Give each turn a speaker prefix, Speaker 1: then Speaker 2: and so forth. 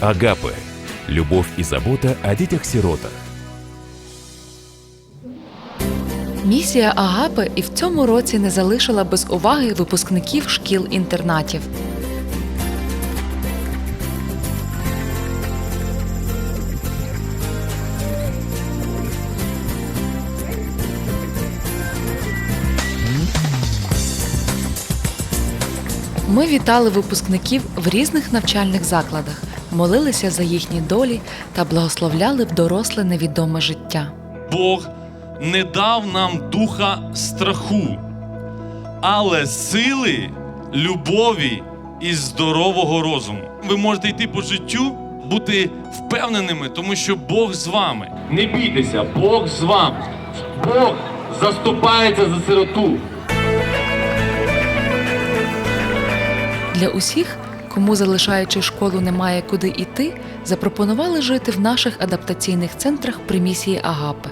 Speaker 1: Агапе. Любов і забота о дітях-сиротах.
Speaker 2: Місія Агапи і в цьому році не залишила без уваги випускників шкіл-інтернатів. Ми вітали випускників в різних навчальних закладах, молилися за їхні долі та благословляли в доросле невідоме життя.
Speaker 3: Бог не дав нам духа страху, але сили, любові і здорового розуму. Ви можете йти по життю, бути впевненими, тому що Бог з вами.
Speaker 4: Не бійтеся, Бог з вами. Бог заступається за сироту.
Speaker 2: Для усіх, кому залишаючи школу немає куди йти, запропонували жити в наших адаптаційних центрах при місії Агапи.